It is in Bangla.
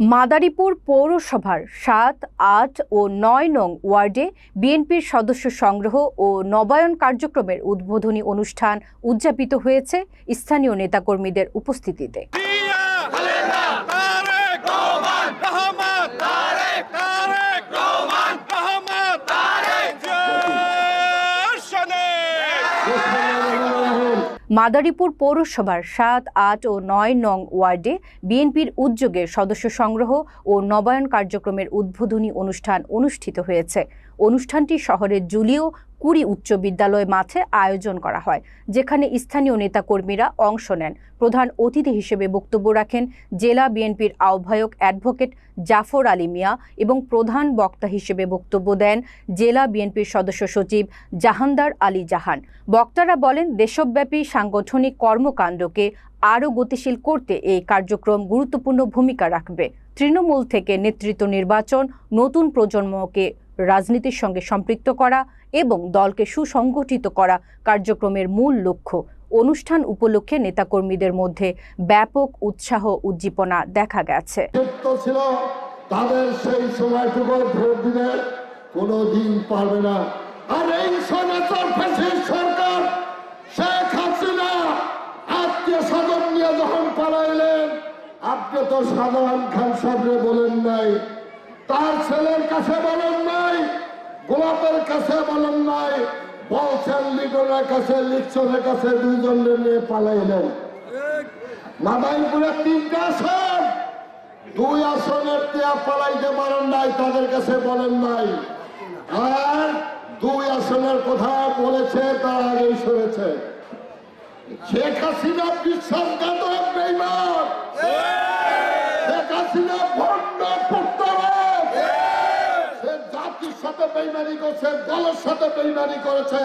মাদারীপুর পৌরসভার সাত আট ও নয় নং ওয়ার্ডে বিএনপির সদস্য সংগ্রহ ও নবায়ন কার্যক্রমের উদ্বোধনী অনুষ্ঠান উদযাপিত হয়েছে স্থানীয় নেতাকর্মীদের উপস্থিতিতে তারেক মাদারীপুর পৌরসভার সাত, আট ও নয় নং ওয়ার্ডে বিএনপির উদ্যোগে সদস্য সংগ্রহ ও নবায়ন কার্যক্রমের উদ্বোধনী অনুষ্ঠান অনুষ্ঠিত হয়েছে। অনুষ্ঠানটি শহরের জুলিও কুড়ি উচ্চ বিদ্যালয় মাঠে আয়োজন করা হয়, যেখানে স্থানীয় নেতাকর্মীরা অংশ নেন। প্রধান অতিথি হিসেবে বক্তব্য রাখেন জেলা বিএনপির আহ্বায়ক অ্যাডভোকেট জাফর আলী মিয়া এবং প্রধান বক্তা হিসেবে বক্তব্য দেন জেলা বিএনপির সদস্য সচিব জাহানদার আলী জাহান। বক্তারা বলেন, দেশব্যাপী সাংগঠনিক কর্মকাণ্ডকে আরও গতিশীল করতে এই কার্যক্রম গুরুত্বপূর্ণ ভূমিকা রাখবে। তৃণমূল থেকে নেতৃত্ব নির্বাচন, নতুন প্রজন্মকে রাজনীতির সঙ্গে সম্পৃক্ত করা এবং দলকে সুসংগঠিত করা কার্যক্রমের মূল লক্ষ্য। অনুষ্ঠান উপলক্ষে নেতাকর্মীদের মধ্যে ব্যাপক উৎসাহ উদ্দীপনা দেখা গেছে। তাদের সেই সময়টুকু ভোট দিতে। কোনো দিন পারবে না। আর এই সনাতন সরকার, শেখ হাসিনা নিয়ে যখন পালাইলেন, আপনি তো সাধারণ খান সাহেবরে বলেন নাই। তার ছেলের কাছে বলেন গোলাপের কাছে বলেন নাই, বলছেন লিটনের কাছে লিখছনের কাছে দুইজনের নিয়ে পালাইলেন। মাদাইপুরের তিনটা আসন, দুই আসনের টিয়া পালাইতে পারেন নাই, তাদের কাছে বলেন নাই। আর দুই আসনের কথা বলেছে, তার আগেই শুনেছে। শেখ হাসিনা বিশ্বাসঘাতক শেখ হাসিনা বেইমানি করছে দলের সাথে বেইমানি করেছে